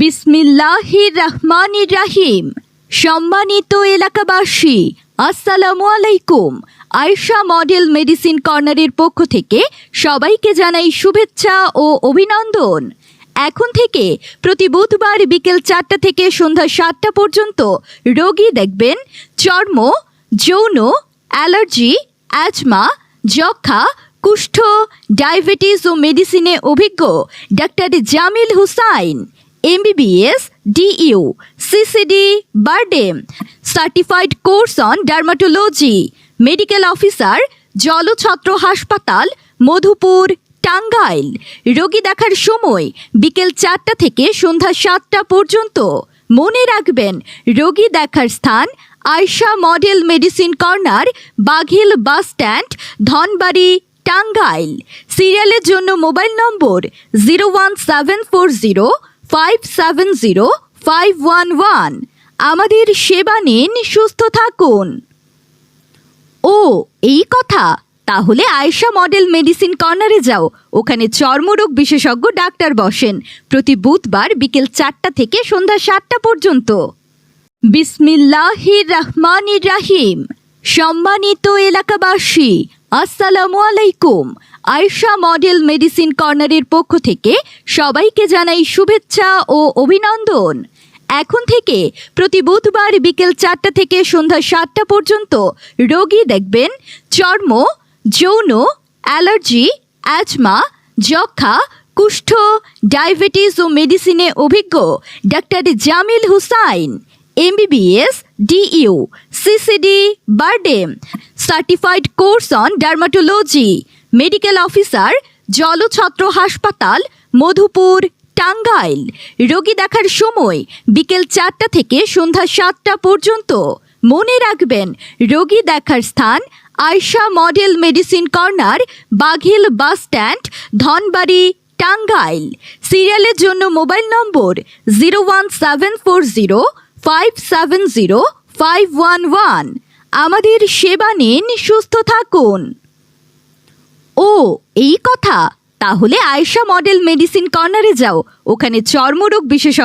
বিসমিল্লাহির রহমানির রাহিম। সম্মানিত এলাকাবাসী, আসসালামু আলাইকুম। আয়শা মডেল মেডিসিন কর্নারের পক্ষ থেকে সবাইকে জানাই শুভেচ্ছা ও অভিনন্দন। এখন থেকে প্রতি বুধবার বিকেল চারটা থেকে সন্ধ্যা সাতটা পর্যন্ত রোগী দেখবেন চর্ম, যৌন, অ্যালার্জি, অ্যাজমা যক্ষা কুষ্ঠ, ডায়াবেটিস ও মেডিসিনে অভিজ্ঞ doctor Jamil Hussain. MBBS DU CCD BIRDEM certified course on dermatology medical officer Jalchhatra হাসপাতাল মধুপুর টাঙ্গাইল রোগী দেখার সময় বিকেল চারটা থেকে সন্ধ্যা সাতটা পর্যন্ত মনে রাখবেন, রোগী দেখার স্থান Ayesha model medicine corner, Baghil bus stand, Dhanbari, Tangail. সিরিয়ালের জন্য mobile number zero one seven four zero five seven zero five one one আমাদের সেবা নিন, সুস্থ থাকুন। ও, এই কথা? তাহলে আয়শা মডেল মেডিসিন কর্নারে যাও। ওখানে চর্মরোগ বিশেষজ্ঞ ডাক্তার বসেন। প্রতি বুধবার বিকেল চারটা থেকে সন্ধ্যা সাতটা পর্যন্ত। বিসমিল্লাহির রহমানির রাহিম। সম্মানিত এলাকাবাসী আসসালামু আলাইকুম। আয়শা মডেল মেডিসিন কর্নারের পক্ষ থেকে সবাইকে জানাই শুভেচ্ছা ও অভিনন্দন। এখন থেকে প্রতি বুধবার বিকেল চারটা থেকে সন্ধ্যা সাতটা পর্যন্ত রোগী দেখবেন চর্ম, যৌন, অ্যালার্জি, অ্যাজমা যক্ষা কুষ্ঠ, ডায়াবেটিস ও মেডিসিনে অভিজ্ঞ doctor Jamil Hussain, MBBS, DU, CCD, BIRDEM certified course on dermatology medical officer Jalchhatra হাসপাতাল মধুপুর টাঙ্গাইল রোগী দেখার সময় বিকেল চারটা থেকে সন্ধ্যা সাতটা পর্যন্ত। মনে রাখবেন, রোগী দেখার স্থান Ayesha model medicine corner Baghil bus stand, Dhanbari, Tangail. সিরিয়ালের জন্য mobile number zero one seven four zero five seven zero five one one. আমাদের সেবা নিন, সুস্থ থাকুন। ও, এই কথা? তাহলে আয়শা মডেল মেডিসিন কর্নারে যাও। ওখানে চর্মরোগ বিশেষজ্ঞ